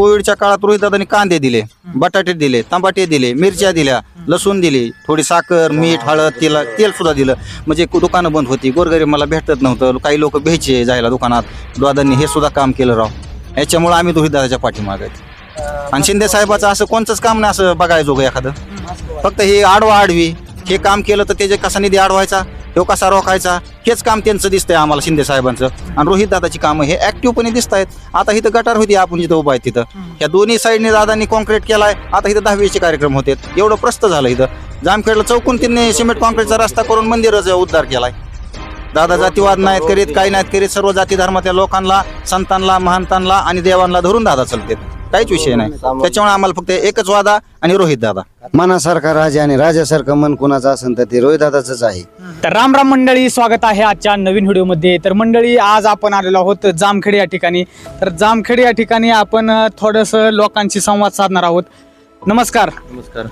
कोविडच्या काळात रोहितदादांनी कांदे दिले बटाटे दिले टमाटे दिले मिरच्या दिल्या लसूण दिली थोडी साखर मीठ हळद तेल तेल सुद्धा दिलं. म्हणजे दुकानं बंद होती. गोरगरीब मला भेटत नव्हतं. काही लोक भ्यायचे जायला दुकानात. दादांनी हे सुद्धा काम केलं राव. याच्यामुळे आम्ही रोहितदादाच्या पाठीमागे आहेत. आणि शिंदे साहेबाचं असं कोणतंच काम नाही असं बघायचो का एखादं फक्त हे आडवा आडवी. हे काम केलं तर त्याचे कसा निधी अडवायचा तो कसा रोखायचा? हेच काम त्यांचं दिसतंय आम्हाला शिंदे साहेबांचं. आणि रोहित दादाची कामं हे ऍक्टिव्हपणे दिसत आहेत आता इथं गटार होती आपण जिथं उभा आहे तिथं. या दोन्ही साईडने दादांनी कॉन्क्रीट केलाय. आता इथं दहावीचे कार्यक्रम होते. एवढं प्रस्त झालं इथं. जामखेडला चौकून त्यांनी सिमेंट कॉन्क्रीटचा रस्ता करून मंदिराचा उद्धार केलाय. दादा जातीवाद नाहीत करीत काही नाहीत करीत. सर्व जाती धर्माच्या लोकांना संतांना महंतांना आणि देवांना धरून दादा चालते काहीच विषय नाही. त्याच्यामुळे आम्हाला फक्त एकच वादा आणि रोहित दादा. मनासारखा राजा आणि राजासारखं मन कुणाचं असेल तर ते रोहिदादाच आहे. तर राम राम मंडळी स्वागत आहे आजच्या नवीन व्हिडिओमध्ये. तर मंडळी आज आपण आलेलो आहोत जामखेड या ठिकाणी. तर जामखेड या ठिकाणी आपण थोडंसं लोकांशी संवाद साधणार आहोत. नमस्कार. नमस्कार.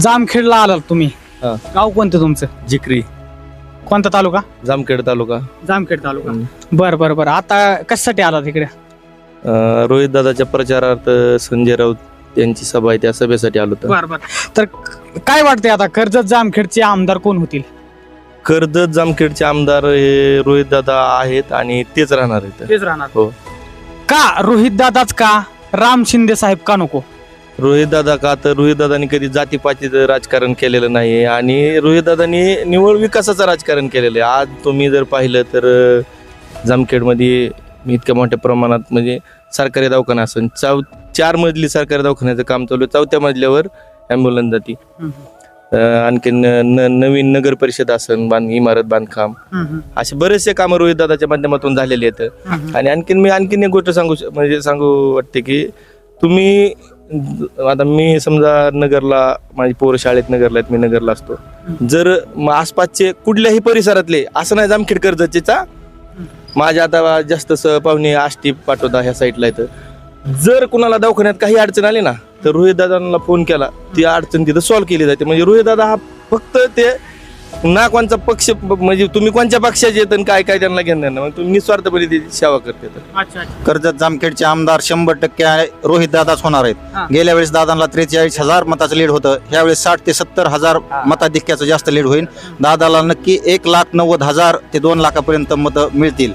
जामखेडला आलात तुम्ही. हा. गाव कोणतं तुमचं? जिक्री. कोणता तालुका? जामखेड तालुका. जामखेड तालुका. बरं बरं बरं. आता कशासाठी आलात इकडे? रोहित दादाच्या प्रचारार्थ संजय राऊत यांची सभा आहे त्या सभेसाठी आलो होतो. बरं बरं. तर काय वाटतंय आता कर्जत जामखेडचे आमदार कोण होतील? कर्जत जामखेडचे आमदार हे रोहित दादा आहेत आणि तेच राहणार आहेत. तेच राहणार. हो. का रोहित दादाच का? राम शिंदे साहेब का नको? रोहित दादा का? तर रोहित दादानी कधी जातीपातीचं राजकारण केलेलं नाही आणि रोहित दादानी निवळ विकासाचं राजकारण केलेलं आहे. आज तुम्ही जर पाहिलं तर अं, जामखेडमध्ये इतक्या मोठ्या प्रमाणात म्हणजे सरकारी दवाखाना असेल चौ चार मजली सरकारी दवाखान्याचं काम चालू आहे. चौथ्या मजल्यावर ॲम्ब्युलन्स जाते. अं, आणखीन न नवीन नगर परिषद असन बांध इमारत बांधकाम. असे बरेचसे कामं रोहित दादाच्या माध्यमातून झालेले आहेत. आणि आणखीन मी आणखीन एक गोष्ट सांगू श- म्हणजे सांगू वाटते की तुम्ही आता मी समजा नगरला माझी पोरं शाळेत नगरला आहेत मी नगरला असतो. जर म आसपासचे कुठल्याही परिसरातले असं नाही जामखेड कर्जतचेचा माझ्या आता जास्त स- पाहुणे आष्टी पाठवता ह्या साईडला येतं जर कुणाला दवाखान्यात काही अडचण आली ना तर रोहित दादांना फोन केला. ती अडचण तिथं सॉल्व्ह केली जाते. म्हणजे रोहित दादा हा फक्त ते ना कोणचा पक्ष म्हणजे तुम्ही कोणत्या पक्षाचे येत आणि काय काय त्यांना घेणार नाही मग तुम्ही निस्वार्थपणे त्याची सेवा करते तर. अच्छा अच्छा. कर्जत जामखेडचे आमदार शंभर टक्के रोहित दादाच होणार हा. आहेत गेल्या वेळेस दादांना त्रेचाळीस हजार मताचं लीड होतं. ह्यावेळेस साठ ते सत्तर हजार मताधिक्याचं जास्त लीड होईल. दादाला नक्की एक लाख नव्वद हजार ते दोन लाखापर्यंत मतं मिळतील.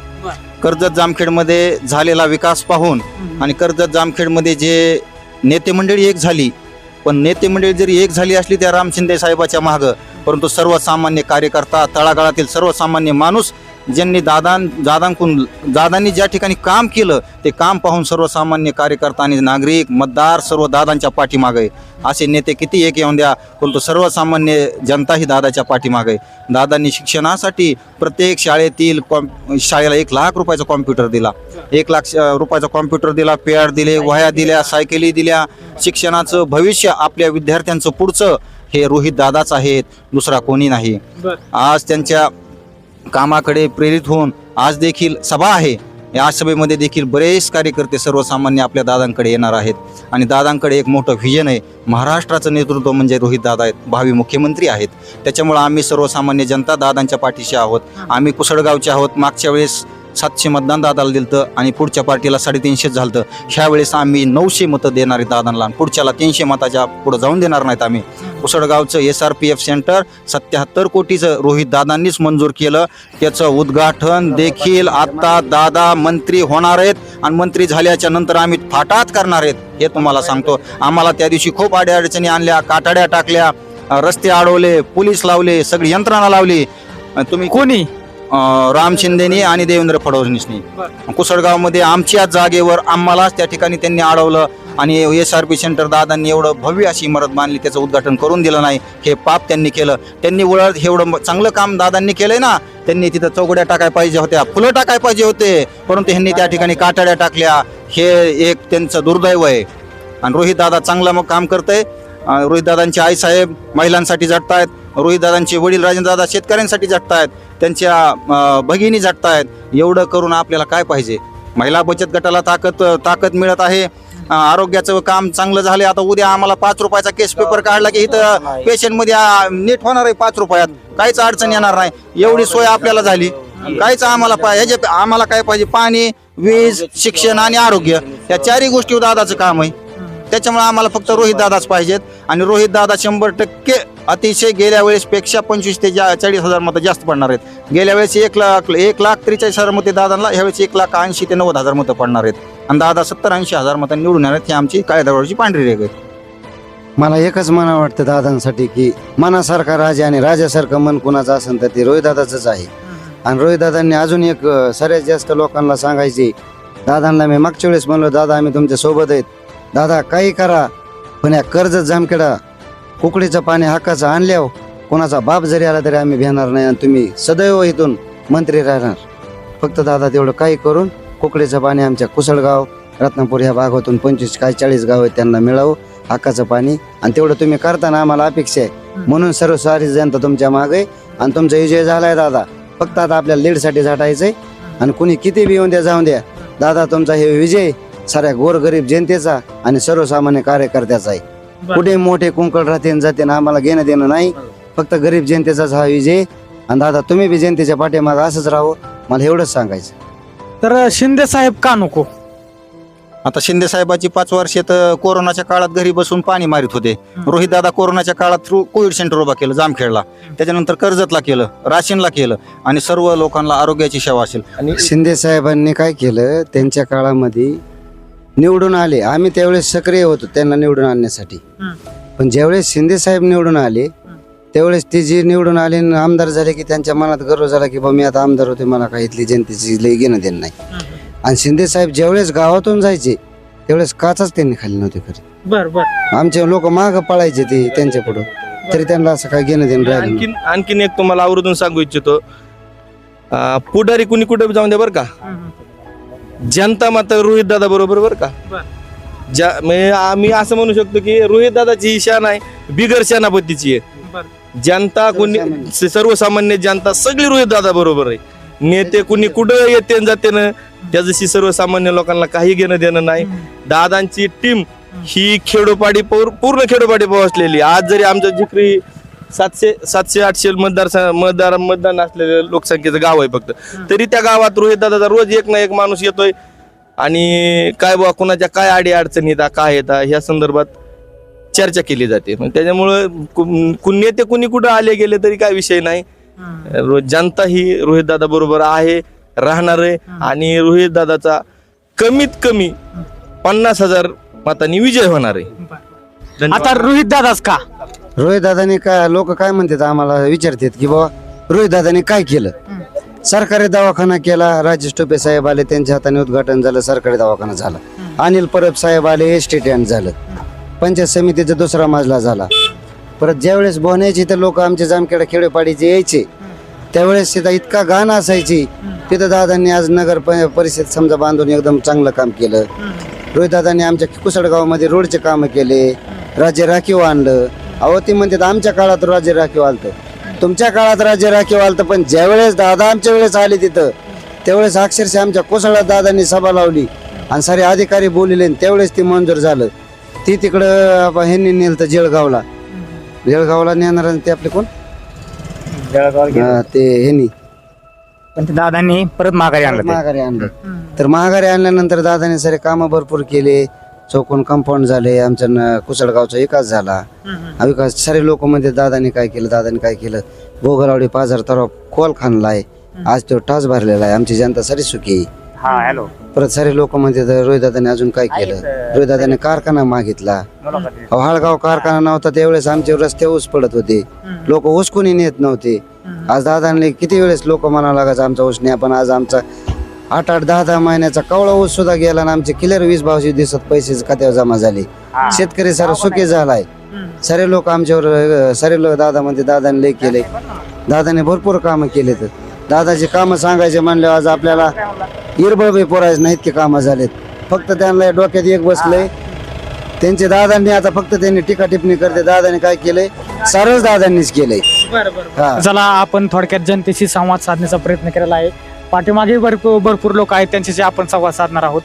कर्जत जामखेडमध्ये झालेला विकास पाहून आणि कर्जत जामखेडमध्ये जे नेते मंडळी एक झाली पण नेते मंडळी जरी एक झाली असली त्या राम शिंदे साहेबाच्या मागं परंतु सर्वसामान्य कार्यकर्ता तळागाळातील सर्वसामान्य माणूस ज्यांनी दादां दादांकून दादांनी ज्या ठिकाणी काम केलं ते काम पाहून सर्वसामान्य कार्यकर्ता आणि नागरिक मतदार सर्व दादांच्या पाठीमागे. असे नेते किती एक येऊन द्या परंतु सर्वसामान्य जनता ही दादाच्या पाठीमागे आहे. दादांनी शिक्षणासाठी प्रत्येक शाळेतील कॉम शाळेला एक लाख रुपयाचा कॉम्प्युटर दिला एक लाख रुपयाचा कॉम्प्युटर दिला पॅड दिले वह्या दिल्या सायकली दिल्या शिक्षणाचं भविष्य आपल्या विद्यार्थ्यांचं पुढचं हे रोहित दादाच आहेत दुसरा कोणी नाही आज त्यांच्या कामाकडे प्रेरित होऊन आज देखील सभा आहे. या सभेमध्ये देखील बरेच कार्यकर्ते सर्वसामान्य आपल्या दादांकडे येणार आहेत. आणि दादांकडे एक मोठं व्हिजन आहे. महाराष्ट्राचं नेतृत्व म्हणजे रोहित दादा आहेत. भावी मुख्यमंत्री आहेत. त्याच्यामुळं आम्ही सर्वसामान्य जनता दादांच्या पाठीशी आहोत. आम्ही कुसळगावचे आहोत. मागच्या वेळेस सातशे मतदान दादाला दिलं आणि पुढच्या पार्टीला साडेतीनशेच झालं ह्यावेळेस आम्ही नऊशे मतं देणार आहेत दादांना पुढच्याला तीनशे मताच्या पुढं जाऊन देणार नाहीत आम्ही. उसडगावचं S R P F centre सत्याहत्तर कोटीचं रोहित दादांनीच मंजूर केलं. त्याचं उद्घाटन देखील आता दादा मंत्री होणार आहेत आणि मंत्री झाल्याच्यानंतर आम्ही फाटात करणार आहेत हे तुम्हाला सांगतो. आम्हाला त्या दिवशी खूप अडीअडचणी आणल्या काटाड्या टाकल्या रस्ते अडवले पोलीस लावले सगळी यंत्रणा लावली. तुम्ही कोणी? अ, राम शिंदेनी आणि देवेंद्र फडणवीसनी. कुसळगावमध्ये आमच्याच जागेवर आम्हालाच त्या ठिकाणी त्यांनी अडवलं आणि एस आर पी सेंटर दादांनी एवढं भव्य अशी इमारत बांधली त्याचं उद्घाटन करून दिलं नाही हे पाप त्यांनी केलं. त्यांनी उलट एवढं म- चांगलं काम दादांनी केलंय ना त्यांनी तिथं चौकड्या टाकाय पाहिजे होत्या फुलं टाकाय पाहिजे होते परंतु ह्यांनी त्या ठिकाणी काटाड्या टाकल्या. हे एक त्यांचं दुर्दैव आहे. आणि रोहित दादा चांगलं मग काम करतंय. रोहितदादांचे आईसाहेब आई साहेब महिलांसाठी झटतायत रोहितदादांचे वडील राजेंद्रदादा शेतकऱ्यांसाठी झटतायत त्यांच्या भगिनी झटतायत एवढं करून आपल्याला काय पाहिजे? महिला बचत गटाला ताकद ताकद मिळत आहे. आरोग्याचं काम चांगलं झालं आता उद्या आम्हाला पाच रुपयाचा केस पेपर काढला की इथं पेशंटमध्ये नीट होणार आहे पाच रुपयात. काहीच अडचण येणार नाही. एवढी सोय आपल्याला झाली. काहीच आम्हाला पाहिजे ह्याचे आम्हाला काय पाहिजे? पाणी वीज शिक्षण आणि आरोग्य. या चारही गोष्टी दादाचं काम आहे. त्याच्यामुळे आम्हाला फक्त रोहित दादाच पाहिजेत. आणि रोहित दादा शंभर टक्के अतिशय गेल्या वेळेसपेक्षा पंचवीस ते जा- चाळीस हजार मतं जास्त पडणार आहेत. गेल्या वेळेस एक लाख एक लाख त्रेचाळीस हजार मते दादांना ह्यावेळेस एक लाख ऐंशी ते नव्वद हजार मतं पडणार आहेत. आणि दादा सत्तर ऐंशी हजार मतं निवडून येणार आहेत ही आमची कायद्यावरची पांढरी रेग आहे मला एकच मना वाटतं दादांसाठी की मनासारखा राजा आणि राजासारखं मन कुणाचं असेल तर ते रोहितदादाचंच आहे. आणि रोहितदादांनी अजून एक अं, सर्वात जास्त लोकांना सांगायचे दादांना मी मागच्या वेळेस म्हणलो दादा आम्ही तुमच्यासोबत आहेत. दादा काही करा. पण या कर्ज जामखेडा कुकडीचं पाणी हक्काचं आणल्यावर कोणाचा बाप जरी आला तरी आम्ही भेणार नाही आणि तुम्ही सदैव इथून मंत्री राहणार. फक्त दादा तेवढं काही करून कुकडीचं पाणी आमच्या कुसळगाव रत्नापूर ह्या भागातून पंचवीस काय चाळीस गाव आहेत त्यांना मिळावं हक्काचं पाणी. आणि तेवढं तुम्ही करताना आम्हाला अपेक्षा आहे. म्हणून सर्व सारी जनता तुमच्या मागे आणि तुमचा विजय झालाय दादा. फक्त आता आपल्याला लीडसाठी झटायचंय. आणि कुणी किती बी येऊन द्या जाऊन द्या. दादा तुमचा हे विजय साऱ्या गोरगरीब जनतेचा आणि सर्वसामान्य कार्यकर्त्याचा आहे. कुठे मोठे कुंकड राहते जाते न आम्हाला घेणं देणं नाही फक्त गरीब जनतेचाच हा विजय. आणि दादा तुम्ही बी जनतेच्या पाठीमागे असंच राहो मला एवढंच सांगायचं. तर शिंदे साहेब का नको? आता शिंदे साहेबाची पाच वर्षे तर कोरोनाच्या काळात घरी बसून पाणी मारित होते. रोहित दादा कोरोनाच्या काळात थ्रू कोविड सेंटर उभा केलं जामखेडला. त्याच्यानंतर कर्जतला केलं राशीनला केलं आणि सर्व लोकांना आरोग्याची सेवा असेल. आणि शिंदे साहेबांनी काय केलं त्यांच्या काळामध्ये निवडून आले. आम्ही त्यावेळेस सक्रिय होतो त्यांना निवडून आणण्यासाठी. पण ज्यावेळेस शिंदे साहेब निवडून आले त्यावेळेस ते जे निवडून आले आणि आमदार झाले की त्यांच्या मनात गर्व झाला की बा मी आता आमदार होते मला काही इथली जनतेची लई घेणं देणं नाही. आणि शिंदे साहेब ज्यावेळेस गावातून जायचे त्यावेळेस काचाच त्यांनी खाली नव्हते खरी बर बर. आमचे लोक माग पळायचे ते त्यांच्या पुढं. तरी त्यांना असं काही घेणं देणं राहिलं नाही. आणखीन आणखीन एक तुम्हाला आवर्जून सांगू इच्छितो. अं, पुढारी कुणी कुठे बी जाऊन द्या बरं का? जनता मात्र रोहित दादा बरोबर बरं का. ज्या म्हणजे आम्ही असं म्हणू शकतो की रोहित दादाची ही शान आहे बिगर सेनापतीची आहे. जनता कोणी सर्वसामान्य. जनता सगळी रोहित दादा बरोबर आहे. नेते कुणी कुठं येते न जाते ना त्याच्याशी सर्वसामान्य लोकांना काही घेणं देणं नाही. दादांची टीम ही खेडोपाडी पौर- पूर्ण खेडोपाडी पोहोचलेली आज जरी आमचं जिकरी सातशे सातशे आठशे मतदार मतदार मतदान असलेलं लोकसंख्येचं गाव आहे फक्त. तरी त्या गावात रोहित दादाचा रोज एक ना एक माणूस येतोय. आणि काय बुवा कुणाच्या काय अडी अडचणी येतात काय येतात ह्या संदर्भात चर्चा केली जाते. त्याच्यामुळं कु- कु- नेते कुणी कुठं आले गेले तरी काय विषय नाही. जनता ही रोहित दादा बरोबर आहे राहणार आहे. आणि रोहित दादाचा कमीत कमी पन्नास हजार मतांनी विजय होणार आहे. आता रोहित दादाच का? रोहित दादाने काय लोक काय म्हणतात आम्हाला विचारतात की बाबा रोहित दादाने काय केलं? सरकारी दवाखाना केला राजेश टोपे साहेब आले त्यांच्या हाताने उद्घाटन झालं सरकारी दवाखाना झाला. अनिल परब साहेब आले एस टी झालं. पंचायत समितीचा दुसरा मजला झाला. परत ज्यावेळेस बोहण्याची तर लोक आमच्या जामखेडा खेडेपाडीचे यायचे. त्यावेळेस तिथं इतका गाणं असायची. तिथं दादांनी आज नगर परिषद समजा बांधून एकदम चांगलं काम केलं. रोहित दादांनी आमच्या कुसडगावमध्ये रोडचे कामं केले. राज्य राखीव आणलं. अहो ती म्हणतात आमच्या काळात राज्य राखीव आलतं तुमच्या काळात राज्य राखीव आलतं पण ज्यावेळेस दादा आमच्या वेळेस आले तिथं त्यावेळेस अक्षरशः आमच्या कोसळ्यात दादांनी सभा लावली आणि सारे अधिकारी बोलले आणि त्यावेळेस ती मंजूर झालं. ती तिकडं ह्यांनी नेलं तर जळगावला. जळगावला नेणार आणि ते आपले कोण? हा, ते ह्यांनी. पण ते दादांनी परत माघारी आणलं ते. महागारी आणलं. तर महागारी आणल्यानंतर दादाने सारे कामं भरपूर केले. चौकोन कंपाऊंड झाले आमच्या कुसळगावचा विकास झाला. हा विकास सारे लोक म्हणते दादाने काय केलं दादाने काय केलं? गोगरावडी पाजार तरफ खोल खाणलाय आज तो टाच भरलेला आहे. आमची जनता सारी सुखी आहे. हा हॅलो परत सारे लोक म्हणते रोहित दादाने अजून काय केलं? रोहित दादाने कारखाना मागितला. हाळगाव कारखाना नव्हता त्यावेळेस आमचे रस्ते ऊस पडत होते. लोक ऊस कोणी नेत नव्हते. आज दादाने किती वेळेस लोक म्हणावं लागायचं आमचा ऊस न्या पण आज आमचा आठ आठ दहा दहा महिन्याचा कवळा ऊस सुद्धा गेला आणि आमचे क्लिअर वीस भावशी दिसत पैसे खात्यावर जमा झाले. शेतकरी सारा सुखी झालाय. सारे लोक आमच्यावर सारे लोक दादा म्हणते दादाने लय केले दादाने भरपूर कामं केले तर दादाचे कामं सांगायचे म्हणले आज आपल्याला इरबळ बी पोरायचे नाहीत की कामं झालेत. फक्त त्यांना डोक्यात एक बसलंय. त्यांचे दादांनी आता फक्त त्यांनी टीका टिप्पणी करते. दादाने काय केलंय? सारंच दादांनीच केलंय. हा. चला आपण थोडक्यात जनतेशी संवाद साधण्याचा प्रयत्न केलेला आहे. पाठीमागे भरपूर भरपूर लोक आहेत त्यांच्याशी आपण संवाद साधणार आहोत.